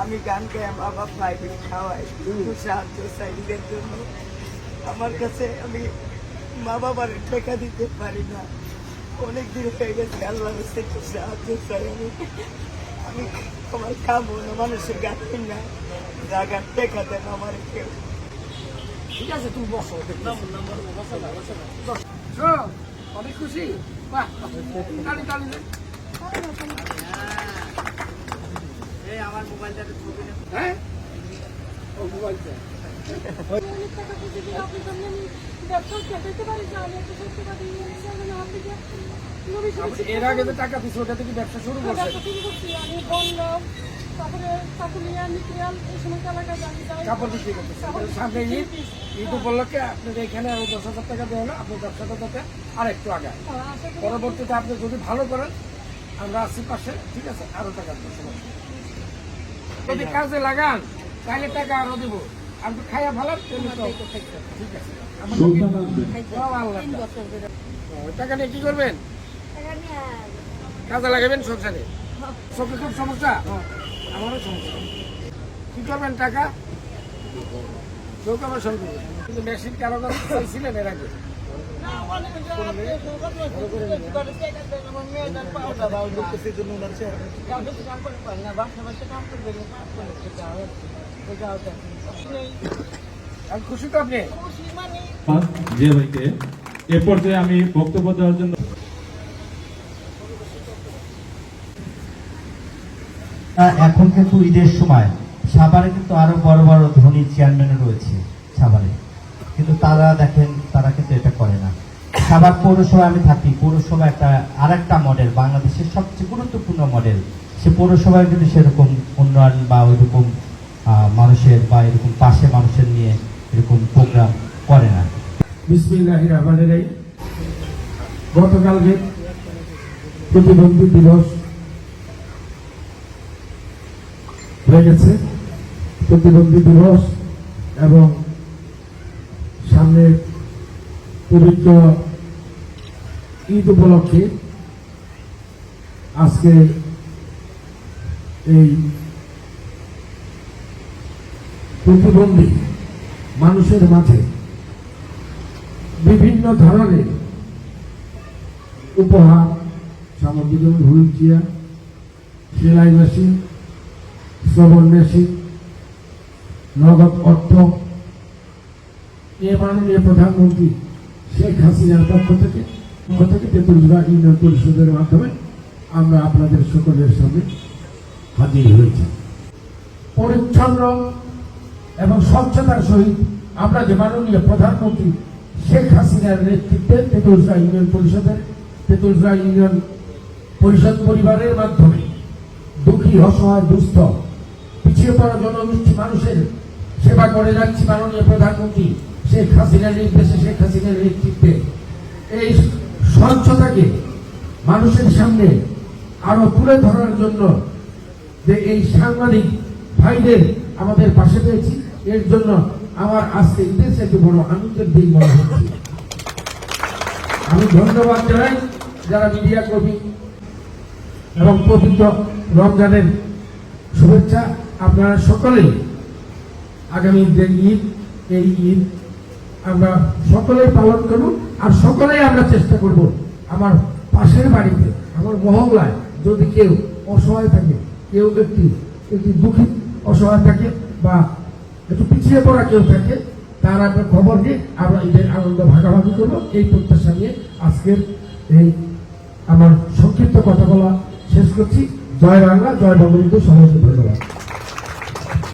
আমি গান গাই বাবা প্রাইভেট খাওয়াই সাহায্য চাই জন্য। আমার কাছে আমি মা বাবার টাকা দিতে পারি না। অনেক দিন হয়ে গেছে আল্লাহ কাছে একটু সাহায্য চাই আমি আমি আমার খাব না মানুষের গান কিনি না। জায়গার টাকা দেন আমার কেউ। ঠিক আছে তুমি বসো অনেক খুশি? বাহ তালি তালি দে। আমার মোবাইলটা হ্যাঁ? ও মোবাইলটা এর আগে যে টাকা ওটা থেকে ব্যবসা শুরু করছে? ব্যবসা শুরু করছি আমি বন্ধ। তারপরে চাকুলিয়া মিটিয়াল এই সমস্ত এলাকায় যাই যাই কাপড় বিক্রি করতেছে। সামনে ঈদ। ঈদ উপলক্ষে আপনার এখানে আরও দশ হাজার টাকা দেওয়া হলো। আপনার ব্যবসাটা যাতে আর একটু আগে পরবর্তীতে আপনি যদি ভালো করেন আমরা আছি পাশে ঠিক আছে? আরও টাকা দেবো। যদি কাজে লাগান তাহলে টাকা আরও দিব। আপনি খাইয়া ভালো ঠিক আছে। টাকা নিয়ে কি করবেন? কাজে লাগাবেন সংসারে? চোখে খুব সমস্যা? আমারও সমস্যা। কি করবেন টাকা? আমার সঙ্গে কিন্তু মেশিন কারও কাছে চাইছিলেন এর আগে? যে ভাইকে। এ পর্যায়ে আমি বক্তব্য দেওয়ার জন্য এখন কিন্তু ঈদের সময়। সাভারে কিন্তু আরও বড় বড় ধনী চেয়ারম্যান রয়েছে সাভারে। কিন্তু তারা দেখেন তারা কিন্তু এটা সাভার পৌরসভা আমি থাকি। পৌরসভা একটা আর একটা মডেল বাংলাদেশের সবচেয়ে গুরুত্বপূর্ণ মডেল সে পৌরসভায় কিন্তু সেরকম উন্নয়ন বা ওইরকম মানুষের বা এরকম পাশে মানুষের নিয়ে এরকম প্রোগ্রাম করে না। গতকালকে প্রতিবন্ধী দিবস হয়ে গেছে প্রতিবন্ধী দিবস এবং সামনে পবিত্র ঈদ উপলক্ষে আজকে এই প্রতিবন্ধী মানুষের মাঝে বিভিন্ন ধরনের উপহার সামগ্রী যেমন হুইল চেয়ার, সেলাই মেশিন, শ্রবণ মেশিন, নগদ অর্থ, এ মাননীয় প্রধানমন্ত্রী শেখ হাসিনার পক্ষ থেকে থেকে তেতুলজা ইউনিয়ন পরিষদের মাধ্যমে আমরা আপনাদের সকলের সামনে হাজির হয়েছি। পরিচ্ছন্ন এবং স্বচ্ছতার সহিত আমরা যে মাননীয় প্রধানমন্ত্রী শেখ হাসিনার নেতৃত্বে তেতুলজা ইউনিয়ন পরিষদের তেতুলজা ইউনিয়ন পরিষদ পরিবারের মাধ্যমে দুঃখী, অসহায়, দুস্থ, পিছিয়ে পড়া জনগোষ্ঠী মানুষের সেবা করে যাচ্ছি মাননীয় প্রধানমন্ত্রী শেখ হাসিনার নির্দেশে, শেখ হাসিনার নেতৃত্বে। এই স্বচ্ছতাকে মানুষের সামনে আরও তুলে ধরার জন্য যে এই সাংবাদিক ভাইদের আমাদের পাশে পেয়েছি, এর জন্য আমার আজকে ঈদের সাথে বড় আনন্দের দিন মনে হচ্ছে। আমি ধন্যবাদ জানাই যারা মিডিয়া কর্মী এবং পবিত্র রমজানের শুভেচ্ছা আপনারা সকলেই। আগামী যে ঈদ, এই ঈদ আমরা সকলেই পালন করব আর সকলেই আমরা চেষ্টা করব আমার পাশের বাড়িতে, আমার মহল্লায় যদি কেউ অসহায় থাকে, কেউ একটি একটি দুঃখী অসহায় থাকে বা একটু পিছিয়ে পড়া কেউ থাকে, তার আমরা খবর নিয়ে আমরা ঈদের আনন্দ ভাগাভাগি করব। এই প্রত্যাশা নিয়ে আজকের এই আমার সংক্ষিপ্ত কথা বলা শেষ করছি। জয় বাংলা, জয় বঙ্গবন্ধু সবাইকে ধন্যবাদ